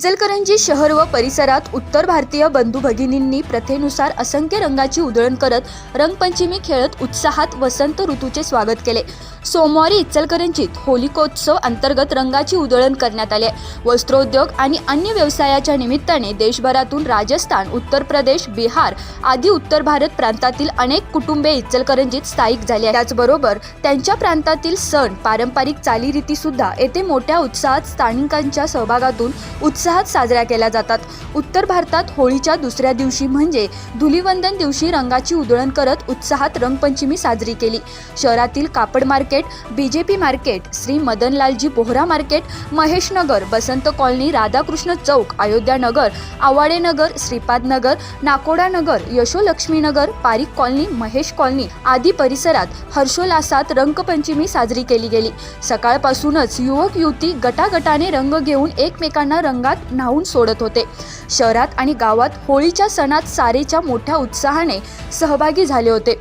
इचलकरंजी शहर व परिसरात उत्तर भारतीय बंधू भगिनींनी प्रथेनुसार असंख्य रंगाची उधळण करत रंगपंचमी खेळत उत्साहात वसंत ऋतूचे स्वागत केले. सोमवारी इचलकरंजीत होलिकोत्सव अंतर्गत रंगाची उधळण करण्यात आले वस्त्रोद्योग आणि अन्य व्यवसायाच्या निमित्ताने देशभरातून राजस्थान उत्तर प्रदेश बिहार आदी उत्तर भारत प्रांतातील अनेक कुटुंबे इचलकरंजीत स्थायिक झाले त्याचबरोबर त्यांच्या प्रांतातील सण पारंपरिक चालीरीती सुद्धा येथे मोठ्या उत्साहात स्थानिकांच्या सहभागातून उत्साह उत्साहात साजऱ्या केल्या जातात. उत्तर भारतात होळीच्या दुसऱ्या दिवशी म्हणजे धुलिवंदन दिवशी रंगाची उधळण करत उत्साहात रंगपंचमी साजरी केली. शहरातील कापड market BJP market Shri Madanlalji Bohra market Maheshnagar Basant colony Radhakrishna चौक अयोध्या नगर आवाडे नगर श्रीपाद नगर नाकोडा नगर यशोलक्ष्मी नगर पारिक कॉलनी महेश कॉलनी आदी परिसरात हर्षोल्लासात रंगपंचमी साजरी केली गेली. सकाळपासूनच युवक युवती गटागटाने रंग घेऊन एकमेकांना रंगात न्हावून सोडत होते. शहरात आणि गावात होळीच्या सणात सारेच्या मोठ्या उत्साहाने सहभागी झाले होते.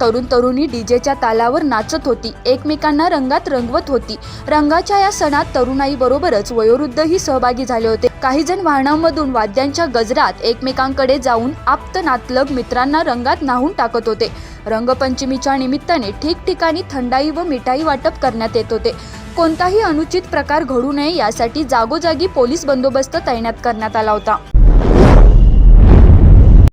तरुण तरुणी डीजेच्या तालावर नाचत होती. एकमेकांना रंगात रंगवत होती. रंगाच्या या सणात तरुणाईबरोबरच वयोवृद्धही सहभागी झाले होते. काही जण वाहनांमधून वाद्यांच्या गजरात एकमेकांकडे जाऊन आप्त नातलग मित्रांना रंगात न्हावून टाकत होते. रंगपंचमीच्या निमित्ताने ठिकठिकाणी थंडाई व मिठाई वाटप करण्यात येत होते. कोणताही अनुचित प्रकार घडू नये यासाठी जागोजागी पोलीस बंदोबस्त तैनात करण्यात आला होता.